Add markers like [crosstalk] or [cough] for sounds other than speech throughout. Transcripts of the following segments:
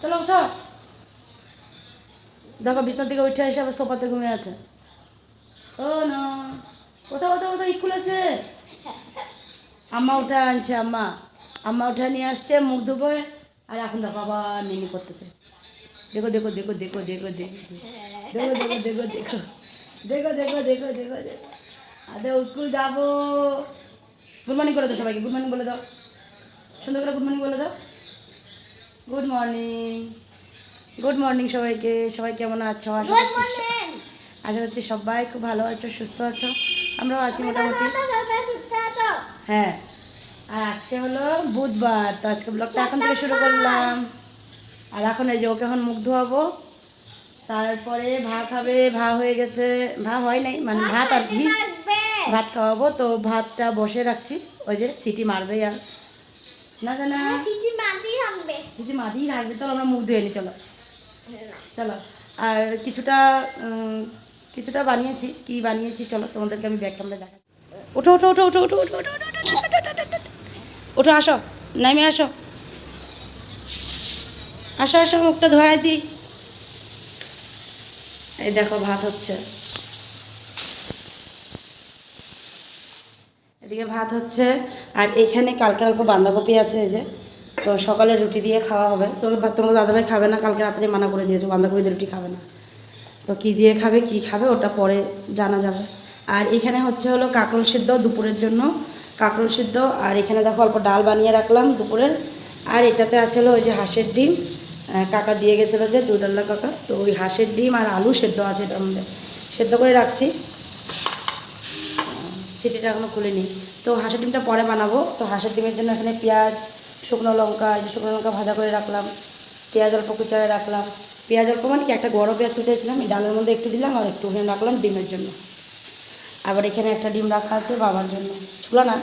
চলো উঠো দেখো বিছনা থেকে উঠে এসে আবার সোফাতে ঘুমিয়ে আছে ও না কোথাও কোথাও কোথাও স্কুল আছে আম্মা উঠে আনছে আম্মা আম্মা উঠে নিয়ে আসছে মুখ ধুবো আর এখন দেখো আবার মিনি করতেছে দেখো দেখো দেখো দেখো দেখো দেখো দেখো দেখো দেখো দেখো দেখো দেখো দেখো দেখো দেখো আদে স্কুল যাব গুড মর্নিং করে দাও সবাইকে গুড মর্নিং বলে দাও সুন্দর করে গুড মর্নিং বলে দাও গুড মর্নিং গুড মর্নিং সবাইকে। সবাই কেমন আছো? আশা করছি আশা করছি সবাই খুব ভালো আছো সুস্থ আছো। আমরাও আছি মোটামুটি। হ্যাঁ। আর আজকে হলো বুধবার তো আজকে ব্লগটা এখন থেকে শুরু করলাম। আর এখন এই যে ওকে এখন মুখ ধোয়াবো। তারপরে ভাত হবে ভা হয়ে গেছে। ভা হয় নাই মানে ভাত আর কি ভাত খাওয়াবো তো ভাতটা বসে রাখছি। ওই যে সিটি মারবে আর। না জানা। সিটি মাটিই রাখবে চলো আমরা মুখ ধুয়ে নি চলো চলো আর কিছুটা কিছুটা বানিয়েছি কি বানিয়েছি চলো তোমাদেরকে আমি ব্যাগ ক্যামেরা ওঠো ওঠো ওঠো, ওঠো, ওঠো, ওঠো, ওঠো, ওঠো। ওঠো আসো নামে আসো আসো আসো মুখটা ধোয়া দিই এই দেখো ভাত হচ্ছে এদিকে ভাত হচ্ছে আর এখানে কালকে অল্প বাঁধাকপি আছে এই যে তো সকালে রুটি দিয়ে খাওয়া হবে। তো তোমার দাদাভাই খাবে না, কালকে রাত্রে মানা করে দিয়েছ বাঁধাকপি রুটি খাবে না। তো কী দিয়ে খাবে, কি খাবে, ওটা পরে জানা যাবে। আর এখানে হচ্ছে হলো কাঁকরোল সিদ্ধ দুপুরের জন্য। কাঁকরোল সিদ্ধ, আর এখানে দেখো অল্প ডাল বানিয়ে রাখলাম দুপুরের। আর এটাতে আছে হলো ওই যে হাঁসের ডিম। কাকা দিয়ে গেছিল যে দুডাল্লা কাকা। তো ওই হাঁসের ডিম আর আলু সেদ্ধ আছে এটার মধ্যে। সেদ্ধ করে রাখছি। সিটিটা এখনও খুলিনি। তো হাঁসের ডিমটা পরে বানাবো। তো হাঁসের ডিমের জন্য এখানে পেঁয়াজ শুকনো লঙ্কা, এই যে শুকনো লঙ্কা ভাজা করে রাখলাম, পেঁয়াজ অল্প কুচারে রাখলাম। পেঁয়াজ অল্প মানে কি, একটা বড় পেঁয়াজ কুচাইছিলাম এই ডালের মধ্যে একটু দিলাম আর একটু ওখানে রাখলাম ডিমের জন্য। আবার এখানে একটা ডিম রাখা আছে বাবার জন্য। ছিল না,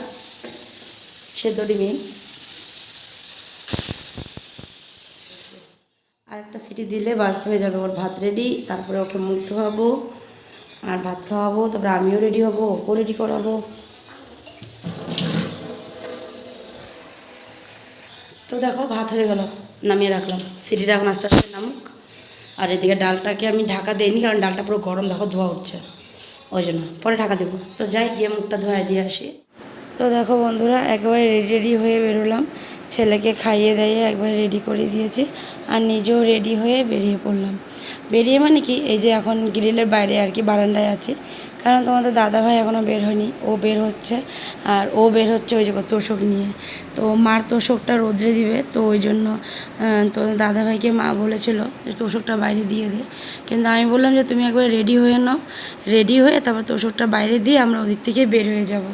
সেদ্ধ ডিমই। আর একটা সিটি দিলে বাস হয়ে যাবে, ওর ভাত রেডি তারপরে ওকে মুখ ধোয়াবো, আর ভাত খাওয়াবো, তারপরে আমিও রেডি হব, ওকেও রেডি করাবো। তো দেখো, ভাত হয়ে গেল। নামিয়ে রাখলাম। সিটিটা এখন আস্তে আস্তে নামুক। আর এদিকে ডালটাকে আমি ঢাকা দিইনি, কারণ ডালটা পুরো গরম, দেখো ধোয়া উঠছে। ওই জন্য, পরে ঢাকা দেবো। তো যাই, গিয়ে মুখটা ধোয়া দিয়ে আসি। তো দেখো বন্ধুরা, একেবারে রেডি রেডি হয়ে বেরোলাম। ছেলেকে খাইয়ে দাইয়ে একবারে রেডি করে দিয়েছি, আর নিজেও রেডি হয়ে বেরিয়ে পড়লাম। বেরিয়ে মানে কি, এই যে এখন গ্রিলের বাইরে আর কি বারান্দায় আছি। কারণ তোমাদের দাদাভাই এখনও বের হয়নি, ও বের হচ্ছে আর ও বের হচ্ছে ওই যে তোষক নিয়ে। তো মার তোষকটা রোদ্রে দিবে, তো ওই জন্য তোমাদের দাদাভাইকে মা বলেছিল যে তোষকটা বাইরে দিয়ে দে। কিন্তু আমি বললাম যে তুমি একবার রেডি হয়ে নাও, রেডি হয়ে তারপর তোষকটা বাইরে দিয়ে আমরা ওদিক থেকে বের হয়ে যাব।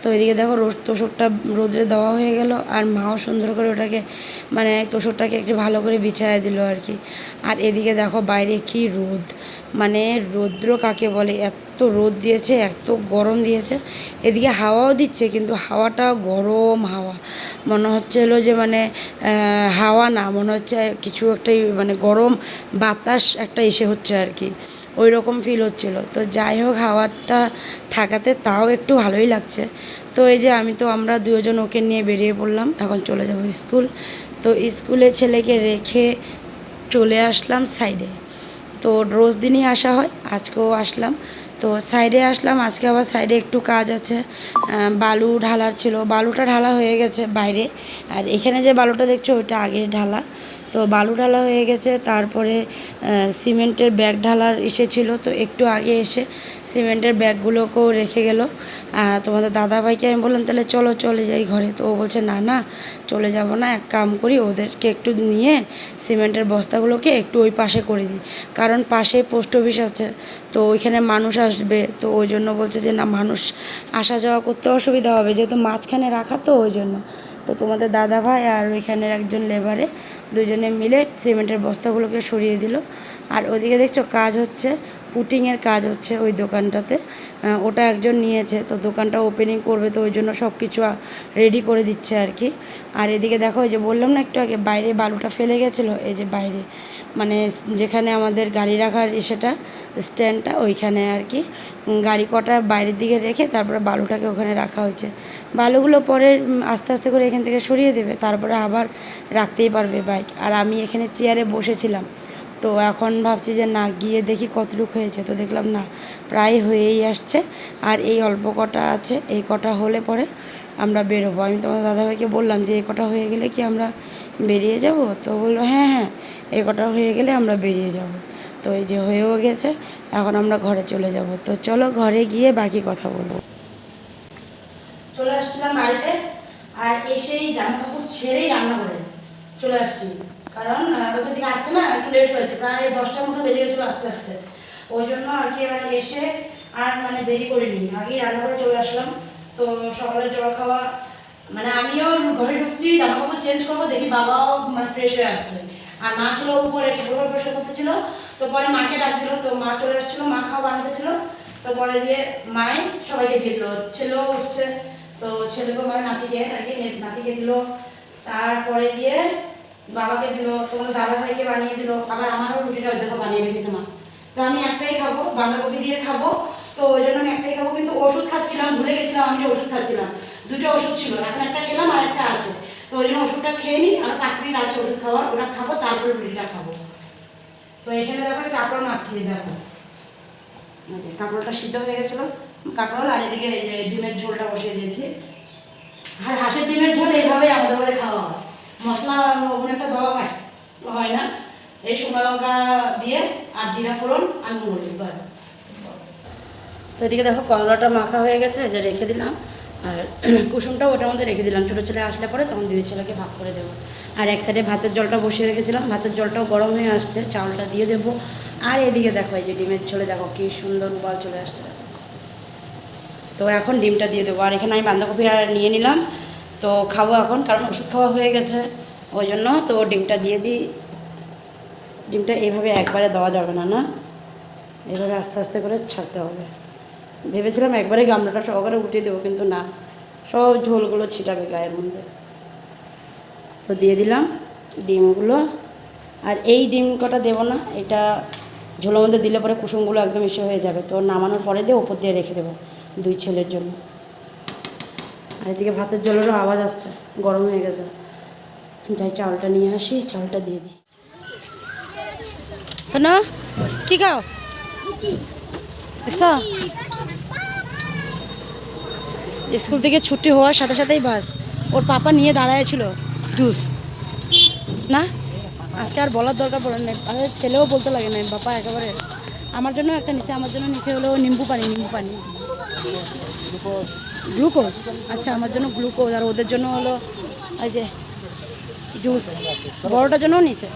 তো এদিকে দেখো তোষকটা রোদ্রে দেওয়া হয়ে গেল, আর মাও সুন্দর করে ওটাকে মানে তোষকটাকে একটু ভালো করে বিছায় দিল আর কি। আর এদিকে দেখো বাইরে কি রোদ মানে রৌদ্র কাকে বলে? এত রোদ দিয়েছে, এত গরম দিয়েছে। এদিকে হাওয়াও দিচ্ছে, কিন্তু হাওয়াটা গরম হাওয়া। মনে হচ্ছে হলো যে মানে হাওয়া না, মনে হচ্ছে কিছু একটা মানে গরম বাতাস একটা এসে হচ্ছে আর কি। ওই রকম ফিল হচ্ছিল। তো যাই হোক হাওয়াটা থাকাতে তাও একটু ভালোই লাগছে। তো এই যে আমি তো, আমরা দুজন ওকে নিয়ে বেরিয়ে পড়লাম, এখন চলে যাব স্কুল। তো স্কুলে ছেলেকে রেখে চলে আসলাম সাইডে তো রোজ দিনই আসা হয়, আজকেও আসলাম। তো সাইডে আসলাম, আজকে আবার সাইডে একটু কাজ আছে। বালু ঢালার ছিল, বালুটা ঢালা হয়ে গেছে বাইরে। আর এখানে যে বালুটা দেখছ, ওইটা আগে ঢালা। তো বালু ঢালা হয়ে গেছে, তারপরে সিমেন্টের ব্যাগ ঢালার এসেছিল তো একটু আগে এসে সিমেন্টের ব্যাগগুলোকেও রেখে গেল। তোমাদের দাদাভাইকে আমি বললাম, তাহলে চলো, চলে যাই ঘরে। তো ও বলছে, না না, চলে যাব না, এক কাম করি, ওদেরকে একটু নিয়ে সিমেন্টের বস্তাগুলোকে একটু ওই পাশে করে দিই। কারণ পাশে পোস্ট অফিস আছে, তো ওইখানে মানুষ আসবে। তো ওই জন্য বলছে যে, না, মানুষ আসা যাওয়া করতে অসুবিধা হবে, যেহেতু মাঝখানে রাখা তো ওই জন্য। তো তোমাদের দাদা ভাই আর ওইখানের একজন লেবারে দুজনে মিলে সিমেন্টের বস্তাগুলোকে সরিয়ে দিল। আর ওদিকে দেখছ কাজ হচ্ছে পুটিংয়ের কাজ হচ্ছে ওই দোকানটাতে। ওটা একজন নিয়েছে, তো দোকানটা ওপেনিং করবে, তো ওই জন্য সব কিছু রেডি করে দিচ্ছে আর কি। আর এদিকে দেখো ওই যে বললাম না একটু আগে, বাইরে বালুটা ফেলে গেছিল, এই যে বাইরে। মানে যেখানে আমাদের গাড়ি রাখার সেটা স্ট্যান্ডটা, ওইখানে আর কি। গাড়ি কটা বাইরের দিকে রেখে তারপরে বালুটাকে ওখানে রাখা হয়েছে। বালুগুলো পরে আস্তে আস্তে করে এখান থেকে সরিয়ে দেবে, তারপরে আবার রাখতেই পারবে বাইক। আর আমি এখানে চেয়ারে বসেছিলাম। তো এখন ভাবছি যে না, গিয়ে দেখি কতটুকু হয়েছে। তো দেখলাম না, প্রায় হয়েই আসছে। আর এই অল্প কটা আছে, এই কটা হলে পরে আমরা বেরোবো। আমি তোমার দাদাভাইকে বললাম যে, এই কটা হয়ে গেলে কি আমরা বেরিয়ে যাব? তো বলল হ্যাঁ হ্যাঁ এই কটা হয়ে গেলে আমরা বেরিয়ে যাব। তো এই যে হয়েও গেছে, এখন আমরা ঘরে চলে যাব। তো চলো ঘরে গিয়ে বাকি কথা বলব। চলে আসছিলাম বাড়িতে, আর এসেই জামা কাপড় ছেড়েই রান্না করে চলে আসছি। কারণ ওখান থেকে আসতে না একটু লেট হয়েছে, প্রায় দশটার মতো বেজে গেছিল আস্তে আস্তে। ওই জন্য আর কি আর এসে আর মানে দেরি করিনি। আগেই রান্না করে চলে আসলাম। তো সকালে জল খাওয়া মানে আমিও ঘরে ঢুকছি জামা কাপড় চেঞ্জ করব, দেখি বাবাও মানে ফ্রেশ হয়ে আসছে। আর মা ছিল উপরে ঠাকুর পরিষ্কার করতেছিল তো পরে মাকে ডাক দিল, তো মা চলে আসছিল, মা খাওয়া বানাতেছিল তো পরে দিয়ে মায়ে সবাইকে দিয়ে দিল, ছেলেও উঠছে। তো ছেলেকে মানে নাতিকে আর কি নাতিকে দিল। তারপরে দিয়ে বাবাকে দিল তোমার দাদা ভাইকে বানিয়ে দিল। আবার আমারও রুটিটা দেখো বানিয়ে রেখেছে মা। তো আমি একটাই খাব, বাঁধাকপি দিয়ে খাব। তো ওই জন্য আমি একটাই খাব কিন্তু ওষুধ খাচ্ছিলাম ভুলে গেছিলাম আমি যে ওষুধ খাচ্ছিলাম। দুটো ওষুধ ছিল এখন একটা খেলাম আর একটা আছে। তো ওই জন্য ওষুধটা খেয়ে নিই আর পাঁচ মিনিট আছে ওষুধ খাওয়ার ওটা খাব তারপরে রুটিটা খাব। তো এখানে দেখো কাপড় মারছি দেখো। কাঁকরোলটা সিদ্ধ হয়ে গেছিল কাঁকরোল আর এদিকে এই যে ডিমের ঝোলটা বসিয়ে দিয়েছি। আর হাঁসের ডিমের ঝোল এইভাবে আমাদের ঘরে খাওয়া হয়। মশলা অনেকটা দেওয়া হয় হয় না। এই শুকনো লঙ্কা দিয়ে আর জিরা ফোড়ন আর নুন ব্যাস তো এদিকে দেখো করলাটা মাখা হয়ে গেছে যে রেখে দিলাম। আর কুসুমটাও ওটার মধ্যে রেখে দিলাম। ছোটো ছেলে আসলে পরে তখন দুই ছেলেকে ভাগ করে দেবো। আর এক সাইডে ভাতের জলটা বসিয়ে রেখেছিলাম। ভাতের জলটাও গরম হয়ে আসছে, চাউলটা দিয়ে দেবো। আর এদিকে দেখো, এই যে ডিমের ঝোলে দেখো কি সুন্দর উবাল চলে আসছে। তো এখন ডিমটা দিয়ে দেবো। আর এখানে আমি বাঁধাকপি আর নিয়ে নিলাম। তো খাব এখন, কারণ ওষুধ খাওয়া হয়ে গেছে। ওই জন্য তো ডিমটা দিয়ে দিই। ডিমটা এইভাবে একবারে দেওয়া যাবে না না? এভাবে আস্তে আস্তে করে ছাড়তে হবে। ভেবেছিলাম একবারে গামলাটা সহকারে উঠিয়ে দেবো কিন্তু না। সব ঝোলগুলো ছিটাবে গায়ের মধ্যে। তো দিয়ে দিলাম ডিমগুলো। আর এই ডিম কটা দেবো না এটা ঝোলের মধ্যে দিলে পরে কুসুমগুলো একদম ইসে হয়ে যাবে। তো নামানোর পরে দিয়ে ওপর দিয়ে রেখে দেবো দুই ছেলের জন্য। আর এদিকে ভাতের জলেরও আওয়াজ আসছে গরম হয়ে গেছে। যাই চাউলটা নিয়ে আসি চাউলটা দিয়ে দিই। শোনো কি খাও? দেখছ স্কুল থেকে ছুটি হওয়ার সাথে সাথেই বাস। ওর পাপা নিয়ে দাঁড়ায় ছিল। জুস না? আজকে আর বলার দরকার পড়ে না আমাদের ছেলেও বলতে লাগে না বাবা একেবারে। আমার জন্য একটা নিচে, আমার জন্য নিচে হলো নিম্বু পানি নিম্বু পানি। গ্লুকোজ? আচ্ছা আমার জন্য গ্লুকোজ। আর ওদের জন্য হলো ওই যে জুস। বড়োটার জন্যও নিছে।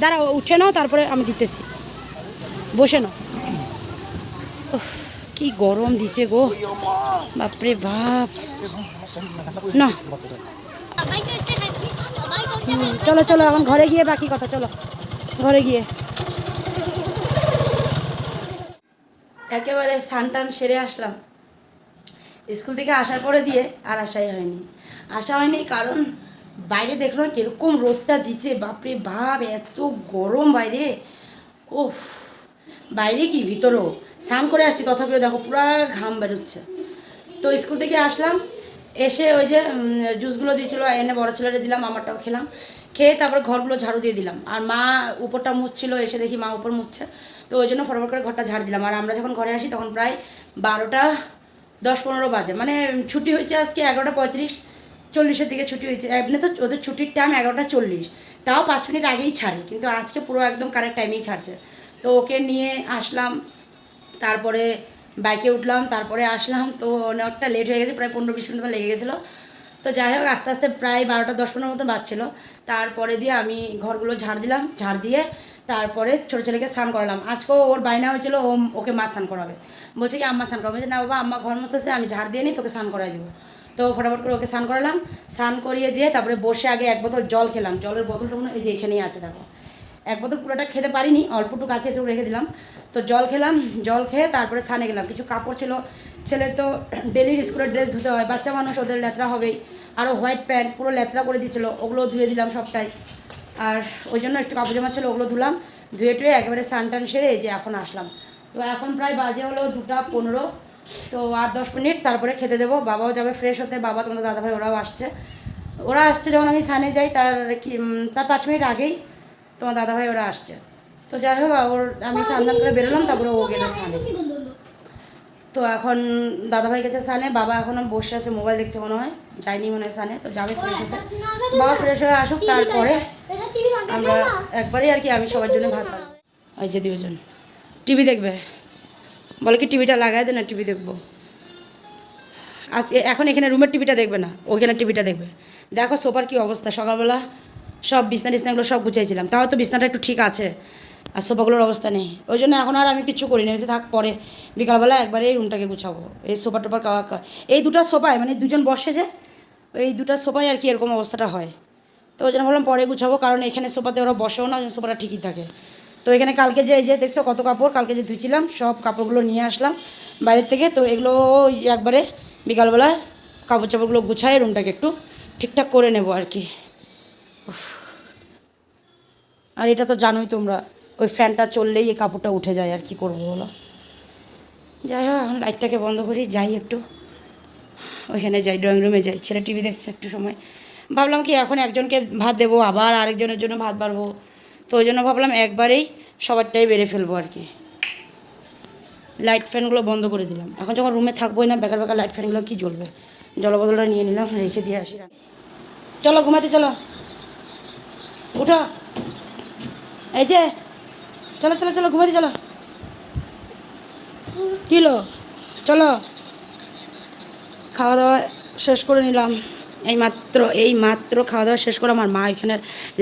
দাঁড়াও, উঠে নাও, তারপরে আমি দিতেছি। বসে নাও। কি গরম দিছে গো। বাপরে বাপ। চলো চলো, এখন ঘরে গিয়ে বাকি কথা, চলো, ঘরে গিয়ে। একেবারে স্নান টান সেরে আসলাম। স্কুল থেকে আসার পরে দিয়ে আর আসাই হয়নি। আসা হয়নি কারণ বাইরে দেখল কীরকম রোদটা দিচ্ছে বাপরে বাপ, এত গরম বাইরে। ওফ বাইরে কি ভিতরেও স্নান করে আসছি তথাপিও দেখো পুরো ঘাম বেরোচ্ছে। তো স্কুল থেকে আসলাম, এসে ওই যে জুসগুলো দিয়েছিলো, এনে বড়ো ছেলেটা দিলাম, আমারটাও খেলাম। খেয়ে তারপর ঘরগুলো ঝাড়ু দিয়ে দিলাম। আর মা উপরটা মুছছিল, এসে দেখি মা উপর মুছছে। তো ওই জন্য ফটাফট করে ঘরটা ঝাড় দিলাম। আর আমরা যখন ঘরে আসি, তখন প্রায় বারোটা, দশ পনেরো বাজে। মানে ছুটি হয়েছে আজকে এগারোটা পঁয়ত্রিশ, চল্লিশের দিকে ছুটি হয়েছে। এমনি তো ওদের ছুটির টাইম এগারোটা চল্লিশ। তাও পাঁচ মিনিট আগেই ছাড়ে, কিন্তু আজকে পুরো একদম কারেক্ট টাইমেই ছাড়ছে। তো ওকে নিয়ে আসলাম। তারপরে বাইকে উঠলাম, তারপরে আসলাম। তো অনেকটা লেট হয়ে গেছে, প্রায় পনেরো বিশ মিনিট লেগে গেছিল। তো যাই হোক, আস্তে আস্তে প্রায় বারোটা দশ পনেরো মতো বাজছিলো। তারপরে দিয়ে আমি ঘরগুলো ঝাড় দিলাম, ঝাড় দিয়ে তারপরে ছোটো ছেলেকে স্নান করালাম। আজকেও ওর বাইনা হয়েছিল, ও ওকে মা স্নান করাবে। বলছে কি, আম্মা স্নান করাবে। না বাবা, আম্মা ঘর মুছতেছে, আমি ঝাড় দিয়ে নিই, তোকে স্নান করাই দেবো। তো ফটাফট করে ওকে স্নান করালাম। স্নান করিয়ে দিয়ে তারপরে বসে আগে এক বোতল জল খেলাম। জলের বোতলটা মনে এই যে এখানেই আছে, দেখো। এক বোতল পুরোটা খেতে পারিনি, অল্পটুকু আছে একটু রেখে দিলাম। তো জল খেলাম, জল খেয়ে তারপরে স্নানে গেলাম। কিছু কাপড় ছিল, ছেলের তো ডেলি স্কুলের ড্রেস ধুতে হয়, বাচ্চা মানুষ ওদের লেত্রা হবেই। আরও হোয়াইট প্যান্ট পুরো লেত্রা করে দিচ্ছিল ওগুলো ধুয়ে দিলাম সবটাই। আর ওই জন্য একটু কাপড় জামা ছিল, ওগুলো ধুলাম, ধুয়ে টুয়ে একেবারে স্নান টান সেরে যে এখন আসলাম। তো এখন প্রায় বাজে হলো দুটা পনেরো, তো আর দশ মিনিট, তারপরে খেতে দেবো। বাবাও যাবে ফ্রেশ হতে, বাবা তোমাদের দাদাভাই, ওরাও আসছে। ওরা আসছে যখন আমি সানে যাই, তার কি তার পাঁচ মিনিট আগেই তোমার দাদাভাই ওরা আসছে। তো যাই হোক ওর আমি স্নান করে বেরোলাম তারপরে ও গেলো সানে তো এখন দাদাভাই গেছে সানে বাবা এখনও বসে আছে মোবাইল দেখছে মনে হয় যায়নি মনে হয় সানে তো যাবে ফ্রেশ হতে। বাবা ফ্রেশ হয়ে আসুক তারপরে আমরা একবারই আর কি আমি সবার জন্য ভাত এই যে দুজন। টিভি দেখবে। বলে কি টিভিটা লাগাই দে না টিভি দেখব। আজকে এখন এখানে রুমের টিভিটা দেখবে না ওইখানে টিভিটা দেখবে। দেখো সোফার কি অবস্থা সকালবেলা সব বিছনা টিছনাগুলো সব গুছাইছিলাম। তাও তো বিছনাটা একটু ঠিক আছে, আর সোফাগুলোর অবস্থা নেই। ওই জন্য এখন আর আমি কিচ্ছু করি না এসে থাক, পরে বিকালবেলা একবারে এই রুমটাকে গুছাবো। এই সোফা টোপার কাওয়া কা- এই দুটো সোফায় মানে দুজন বসে যে, এই দুটো সোফায় আর কি এরকম অবস্থাটা হয়। তো ওই জন্য ভাবলাম পরে গুছাবো, কারণ এখানে সোফাতে ওরা বসেও না সোফাটা ঠিকই থাকে। তো এখানে কালকে যে, এই যে দেখছ কত কাপড়, কালকে যে ধুইছিলাম, সব কাপড়গুলো নিয়ে আসলাম বাইরের থেকে। তো এগুলো একবারে বিকালবেলা কাপড় চাপড়গুলো গুছাই রুমটাকে একটু ঠিকঠাক করে নেব আর কি। আর এটা তো জানোই তোমরা, ওই ফ্যানটা চললেই এই কাপড়টা উঠে যায়, আর কি করব বলো? যাই হোক, এখন লাইটটাকে বন্ধ করি, যাই একটু। ওইখানে যাই ড্রয়িং রুমে যাই। ছেলে টিভি দেখছে একটু সময়। ভাবলাম কি, এখন একজনকে ভাত দেবো, আবার আরেকজনের জন্য ভাত বাড়বো। তো ওই জন্য ভাবলাম একবারেই সবারটাই বেড়ে ফেলব আর কি। লাইট ফ্যানগুলো বন্ধ করে দিলাম। এখন যখন রুমে থাকবোই না, বেকার বেকার লাইট ফ্যানগুলো কি জ্বলবে? জলবদলটা নিয়ে নিলাম, রেখে দিয়ে আসি। চলো, ঘুমাতে চলো। উঠো। এই যে, চলো চলো চলো ঘুমাতে চলো। কিলো চলো। খাওয়া দাওয়া শেষ করে নিলাম। এই মাত্র এই মাত্র খাওয়া দাওয়া শেষ করে আমার মা এখানে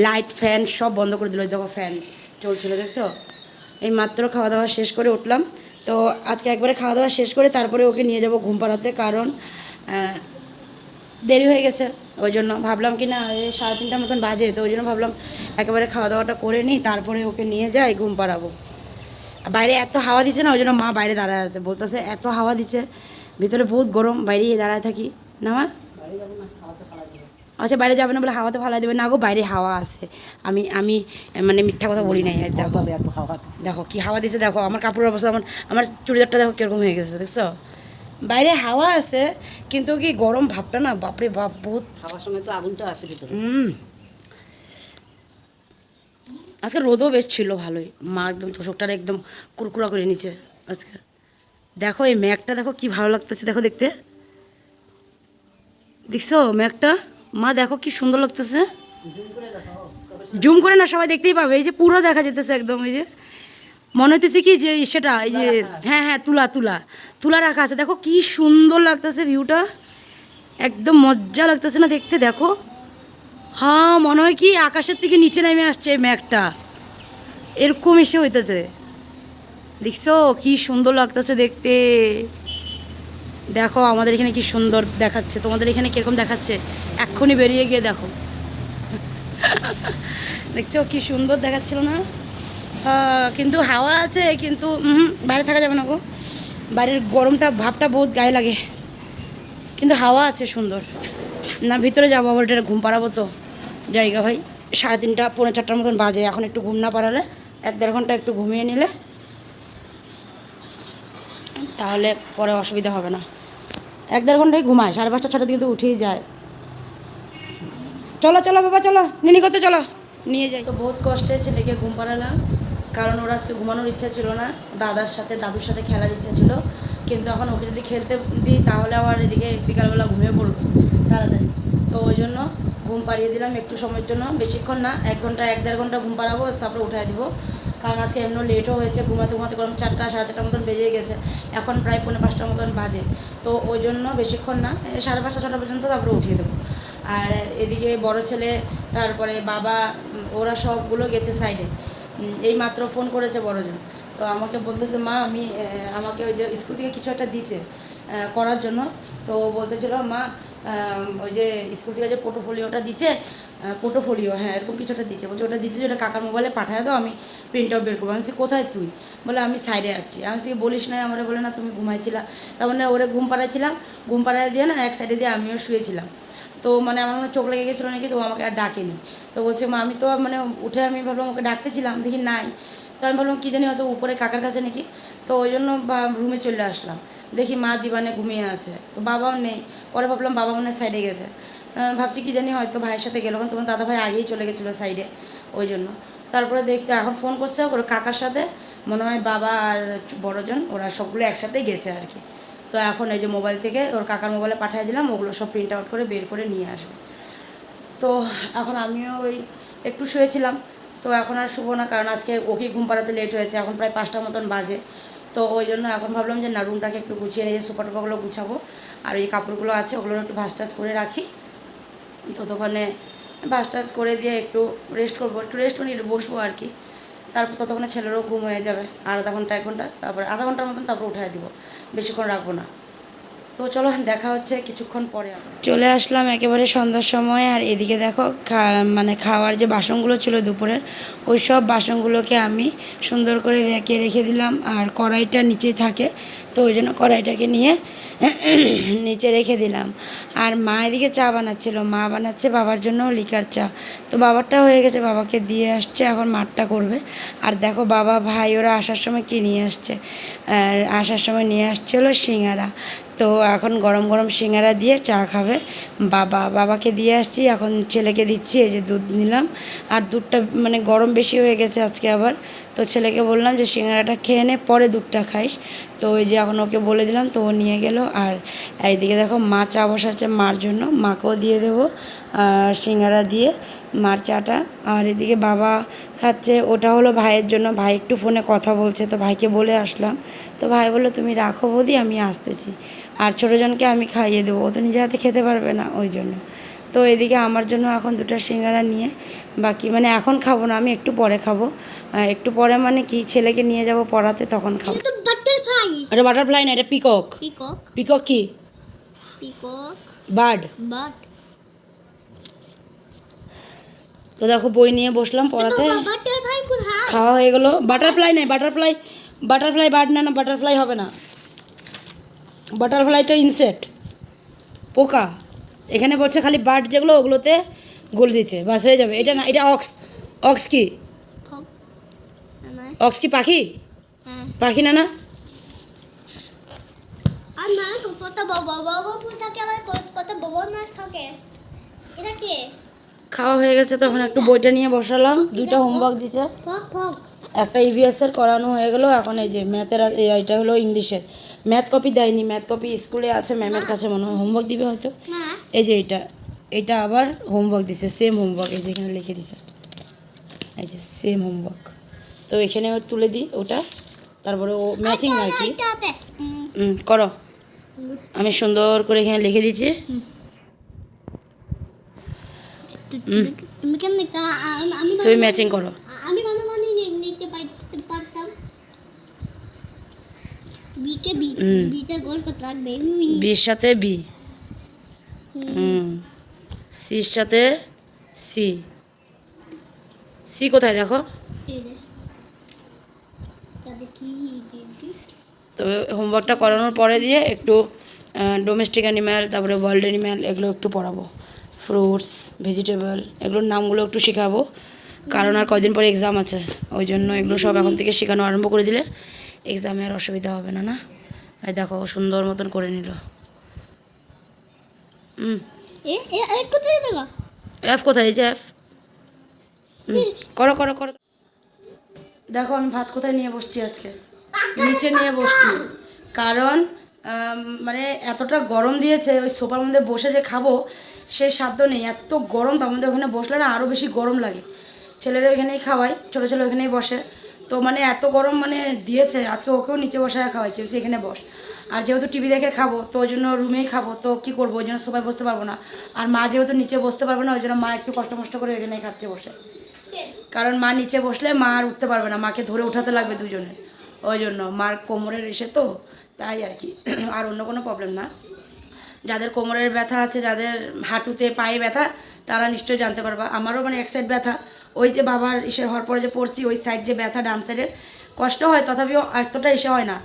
লাইট ফ্যান সব বন্ধ করে দিল। দেখো ফ্যান চলছিল, দেখছ? এই মাত্র খাওয়া দাওয়া শেষ করে উঠলাম। তো আজকে একবারে খাওয়া দাওয়া শেষ করে তারপরে ওকে নিয়ে যাব ঘুম পাড়াতে, কারণ দেরি হয়ে গেছে। ওই জন্য ভাবলাম কি না এই সাড়ে তিনটার মতন বাজে তো ওই জন্য ভাবলাম একেবারে খাওয়া দাওয়াটা করে নিই তারপরে ওকে নিয়ে যাই ঘুম পাড়াবো। আর বাইরে এত হাওয়া দিচ্ছে না ওই জন্য মা বাইরে দাঁড়ায় আছে বলতেছে এত হাওয়া দিচ্ছে ভিতরে বহুত গরম বাইরে দাঁড়ায় থাকি। না মা? আচ্ছা বাইরে যাবে না বলে হাওয়াতে ফালাই দেবে। না গো বাইরে হাওয়া আছে। আমি আমি মানে মিথ্যা কথা বলি নাই দেখো। দেখো কি হাওয়া দিছে দেখো। আমার কাপড়ের অবস্থা আমার আমার চুড়িদারটা দেখো কীরকম হয়ে গেছে দেখছ? বাইরে হাওয়া আছে কিন্তু কি গরম ভাবটা না বাপরে বাপ বহুত। হাওয়ার সময় তো আগুনটা আসে ভিতরে। হুম। আজকে রোদও বেশ ছিল ভালোই। মা একদম তোষকটা একদম কুরকুরা করে নিচে আজকে। দেখো এই ম্যাগটা দেখো কি ভালো লাগতেছে দেখো দেখতে। দেখছ ম্যাগটা? মা দেখো কি সুন্দর লাগতেছে। জুম করে না সবাই দেখতেই পাবে। এই যে পুরো দেখা যেতেছে একদম এই যে। মনে হইতেছে কি যে সেটা এই যে হ্যাঁ হ্যাঁ তুলা তুলা। তুলা রাখা আছে। দেখো কি সুন্দর লাগতেছে ভিউটা একদম মজা লাগতেছে না দেখতে দেখো। হ্যাঁ মনে হয় কি আকাশের থেকে নিচে নেমে আসছে এই ম্যাঘটা এরকম এসে হইতেছে। দেখছ কি সুন্দর লাগতেছে দেখতে। দেখো আমাদের এখানে কি সুন্দর দেখাচ্ছে। তোমাদের এখানে কীরকম দেখাচ্ছে? এক্ষুনি বেরিয়ে গিয়ে দেখো। [laughs] দেখছ কি সুন্দর দেখাচ্ছিল না? কিন্তু হাওয়া আছে, কিন্তু বাইরে থাকা যাবে না গো। বাইরের গরমটা, ভাবটা বহুত গায়ে লাগে। কিন্তু হাওয়া আছে সুন্দর। না, ভিতরে যাব, আবার এটা ঘুম পাড়াবো তো। জায়গা ভাই, সাড়ে তিনটা, পৌনে চারটার মতন বাজে। এখন একটু ঘুম না পাড়ালে, এক দেড় ঘণ্টা একটু ঘুমিয়ে নিলে, তাহলে পরে অসুবিধা হবে না। এক দেড় ঘন্টায় ঘুমায়, সাড়ে পাঁচটা, ছটার দিকে তো উঠেই যায়। চলো চলো, বাবা, চলো। নিনি করতে চলো। নিয়ে যাই। তো বহুত কষ্টে ছেলেকে ঘুম পাড়ালাম। কারণ ওর আজকে ঘুমানোর ইচ্ছা ছিল না, দাদার সাথে, দাদুর সাথে খেলার ইচ্ছা ছিল। কিন্তু এখন ওকে যদি খেলতে দিই, তাহলে আবার এদিকে বিকালবেলা ঘুমিয়ে পড়বে, তাড়াতাড়ি। তো ওই জন্য ঘুম পাড়িয়ে দিলাম, একটু সময়ের জন্য। বেশিক্ষণ না, এক ঘণ্টা, এক দেড় ঘণ্টা ঘুম পাড়াবো, তারপরে উঠাই দিব। কারণ আজকে এমনি লেটও হয়েছে, ঘুমাতে ঘুমাতে গরম চারটা, সাড়ে চারটার মতন বেজে গেছে। এখন প্রায় পৌনে পাঁচটার মতন বাজে। তো ওই জন্য বেশিক্ষণ না সাড়ে পাঁচটা, ছটা পর্যন্ত তারপরে উঠিয়ে দেবো। আর এদিকে বড় ছেলে, তারপরে বাবা ওরা সবগুলো গেছে সাইডে এই মাত্র ফোন করেছে বড়জন। তো আমাকে বলতেছে মা আমি আমাকে ওই যে স্কুল থেকে কিছু একটা দিচ্ছে করার জন্য। তো বলতেছিল মা ওই যে স্কুল থেকে যে পোর্টফোলিওটা দিচ্ছে পোর্টোফোলিও হ্যাঁ এরকম কিছু একটা দিচ্ছে। বলছে ওটা দিচ্ছে ওটা কাকার মোবাইলে পাঠায় দাও আমি প্রিন্ট আউট বের করব। আমি বলছি, কোথায় তুই? বলে আমি সাইডে আসছি। আমি সে বলিস না। আমার বলে না তুমি ঘুমাইছিলা। তার মানে ওরে ঘুম পাড়াইছিলাম। ঘুম পাড়ায় দিয়ে না এক সাইডে দিয়ে আমিও শুয়েছিলাম। তো মানে আমার চোখ লেগে গেছিল নাকি, তো আমাকে আর ডাকেনি। তো বলছে, মা, আমি তো মানে উঠে আমি ভাবলাম ওকে ডাকতেছিলাম, দেখি নাই। তো আমি ভাবলাম, কী জানি হয়তো উপরে কাকার কাছে নাকি? তো ওই জন্য রুমে চলে আসলাম। দেখি মা দিবানে ঘুমিয়ে আছে, তো বাবাও নেই। পরে ভাবলাম বাবা মনে সাইডে গেছে। ভাবছি কি জানি হয়তো ভাইয়ের সাথে গেলো, কারণ তোমার দাদা ভাই আগেই চলে গেছিল সাইডে ওই জন্য। তারপরে দেখতে, এখন ফোন করছে কাকার সাথে। মনে হয় বাবা আর বড়জন, ওরা সবগুলো একসাথেই গেছে আর কি। তো এখন এই যে মোবাইল থেকে ওর কাকার মোবাইলে পাঠিয়ে দিলাম, ওগুলো সব প্রিন্ট আউট করে বের করে নিয়ে আসবে। তো এখন আমিও ওই একটু শুয়েছিলাম, তো এখন আর শুবো না, কারণ আজকে ওকে ঘুম পাড়াতে লেট হয়েছে, এখন প্রায় পাঁচটার মতন বাজে। তো ওই জন্য এখন ভাবলাম যে না রুমটাকে একটু গুছিয়ে নিয়ে সোফা টোপাগুলো গুছাবো, আর এই কাপড়গুলো আছে ওগুলো একটু ভাস টাস করে রাখি। তো ততক্ষণে ভাস টাস করে দিয়ে একটু রেস্ট করব, একটু রেস্ট করে বসবো আর কি। তারপর ততক্ষণে ছেলেরও ঘুম হয়ে যাবে। আধা ঘণ্টা, এক ঘণ্টা, তারপরে আধা ঘণ্টার মতন তারপর উঠাই দিব। বেশিক্ষণ রাখব না। তো চলো, দেখা হচ্ছে কিছুক্ষণ পরে চলে আসলাম একেবারে সন্ধ্যার সময়, আর এদিকে দেখো মানে খাওয়ার যে বাসনগুলো ছিল দুপুরের, ওই সব বাসনগুলোকে আমি সুন্দর করে রেখে রেখে দিলাম, আর কড়াইটা নিচেই থাকে, তো ওই জন্য কড়াইটাকে নিয়ে [clears throat] নিচে রেখে দিলাম। আর মা এদিকে চা বানাচ্ছিল, মা বানাচ্ছে বাবার জন্য লিকার চা। তো বাবারটা হয়ে গেছে, বাবাকে দিয়ে আসছে, এখন মাঠটা করবে। আর দেখো বাবা, ভাই, ওরা আসার সময় কি নিয়ে আসছে? আর আসার সময় নিয়ে আসছে হলো সিঙ্গারা। তো এখন গরম গরম সিঙ্গারা দিয়ে চা খাবে। বাবা, বাবাকে দিয়ে আসছি, এখন ছেলেকে দিচ্ছি, এই যে দুধ নিলাম। আর দুধটা মানে গরম বেশি হয়ে গেছে আজকে আবার। তো ছেলেকে বললাম যে সিঙ্গারাটা খেয়ে নে, পরে দুধটা খাইস। তো ওই যে এখন ওকে বলে দিলাম, তো ও নিয়ে গেল। আর এইদিকে দেখো মা চা বসাচ্ছে মার জন্য, মাকেও দিয়ে দেবো, আর সিঙ্গারা দিয়ে মার চাটা। আর এদিকে বাবা খাচ্ছে, ওটা হলো ভাইয়ের জন্য। ভাই একটু ফোনে কথা বলছে, তো ভাইকে বলে আসলাম। তো ভাই বলল, তুমি রাখো বৌদি, আমি আসতেছি। আর ছোটোজনকে আমি খাইয়ে দেবো, ও তো নিজে হাতে খেতে পারবে না ওই জন্য। তো এদিকে আমার জন্য এখন দুটো সিঙ্গারা নিয়ে বাকি মানে এখন খাব না আমি একটু পরে খাব। একটু পরে মানে কি ছেলেকে নিয়ে যাব পড়াতে তখন খাব। এটা বাটারফ্লাই না এটা পিকক পিকক পিকক কি? পিকক বার্ড বাট তো দেখো বই নিয়ে বসলাম পড়াতে। খাওয়া হয়ে গেলো। বাটারফ্লাই নেই বাটারফ্লাই বাটারফ্লাই বার্ড না না বাটারফ্লাই হবে না। বাটারফ্লাই তো ইনসেক্ট পোকা। এখানে বলছে খালি বার্ড যেগুলো ওগুলোতে গোল দিতে। বাস হয়ে যাবে। এটা না এটা অক্স। অক্স কি? অক্স কি পাখি? হ্যাঁ। পাখি না না? খাওয়া হয়ে গেছে তখন একটু বইটা নিয়ে বসালাম। দুইটা হোমওয়ার্ক দিছে। একটা ইভিএস এর করানো হয়ে গেলো। এখন এই যে ম্যাথের আর- এই এটা হলো ইংলিশের ম্যাথ কপি দেয়নি ম্যাথ কপি স্কুলে আছে ম্যামের কাছে মনে হয় হোমওয়ার্ক দিবে হয়তো। এই যে এটা এটা আবার হোমওয়ার্ক দিছে সেম হোমওয়ার্ক এই যে এখানে লিখে দিছে। এই যে সেম হোমওয়ার্ক তো এখানে তুলে দিই ওটা তারপরে ও ম্যাচিং আর কি। করো। আমি সুন্দর করে এখানে লিখে দিচ্ছি। তুমি ম্যাচিং করো আমি ভালো মানে লিখতে পারতে পারতাম বিকে বি বিতে গোল কত লাগবে? বির সাথে বি। হুম সির সাথে সি। সি কোথায় দেখো? তবে হোমওয়ার্কটা করানোর পরে দিয়ে একটু ডোমেস্টিক অ্যানিম্যাল তারপরে ওয়ার্ল্ড অ্যানিম্যাল এগুলো একটু পড়াবো। ফ্রুটস ভেজিটেবল এগুলোর নামগুলো একটু শেখাবো। কারণ আর কয়দিন পরে এক্সাম আছে। ওই জন্য এগুলো সব এখন থেকে শেখানো আরম্ভ করে দিলে এক্সামে আর অসুবিধা হবে না না? এই দেখো সুন্দর মতন করে নিল। হুম কোথায় দেবা এই যে এফ। করো করো করো। দেখো আমি ভাত কোথায় নিয়ে বসছি আজকে? নিচে নিয়ে বসছি। কারণ মানে এতটা গরম দিয়েছে ওই সোফার মধ্যে বসে যে খাব সে সাধ্য নেই। এত গরম তার মধ্যে ওখানে বসলে না আরও বেশি গরম লাগে। ছেলেরা ওইখানেই খাওয়াই ছোটো ছেলে ওইখানেই বসে। তো মানে এত গরম মানে দিয়েছে, আজকে ওকেও নিচে বসায় খাওয়াইছে, বলছে এখানে বস। আর যেহেতু টিভি দেখে খাব, তো ওই জন্য রুমেই খাব, তো কী করব? ওই জন্য সবাই বসতে পারব না। আর মা যেহেতু নিচে বসতে পারবে না, ওই জন্য মা একটু কষ্ট মষ্ট করে এখানেই খাচ্ছে বসে। কারণ মা নিচে বসলে মা আর উঠতে পারবে না, মাকে ধরে উঠাতে লাগবে দুজনে। ওই জন্য মার কোমরের এসে তো, তাই আর কি। [clears throat] আর অন্য কোনো প্রবলেম না। যাদের কোমরের ব্যথা আছে, যাদের হাঁটুতে পায়ে ব্যথা, তারা নিশ্চয়ই জানতে পারবা। আমারও মানে এক সাইড ব্যথা ওই যে বাবার ইসে হওয়ার পরে যে পড়ছি, ওই সাইড যে ব্যথা ডান সাইডের কষ্ট হয়, তথাপিও এতটা এসে হয় না।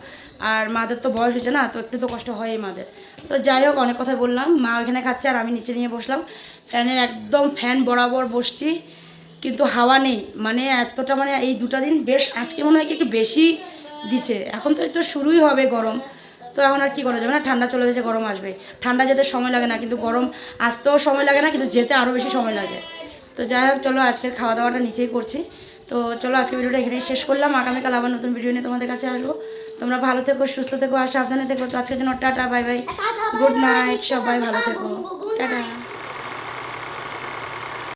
আর মাদের তো বয়স হয়েছে না, তো একটু তো কষ্ট হয়ই মাদের। তো যাই হোক, অনেক কথা বললাম। মা ওইখানে খাচ্ছে আর আমি নিচে নিয়ে বসলাম। ফ্যানের একদম ফ্যান বরাবর বসছি, কিন্তু হাওয়া নেই। মানে এতটা মানে এই দুটা দিন বেশ, আজকে মনে হয় কি একটু বেশি দিছে। এখন তো তো শুরুই হবে গরম। তো এখন আর কি করা যাবে না, ঠান্ডা চলে গেছে, গরম আসবে। ঠান্ডা যেতে সময় লাগে না, কিন্তু গরম আসতেও সময় লাগে না, কিন্তু যেতে আরও বেশি সময় লাগে। তো যাই হোক, চলো আজকের খাওয়া দাওয়াটা নিচেই করছি। তো চলো আজকে ভিডিওটা এখানেই শেষ করলাম। আগামীকাল আবার নতুন ভিডিও নিয়ে তোমাদের কাছে আসব। তোমরা ভালো থেকো, সুস্থ থেকো আর সাবধানে থেকো। তো আজকের জন্য tata, bye bye. Good night, সবাই ভালো থেকো। টাটা।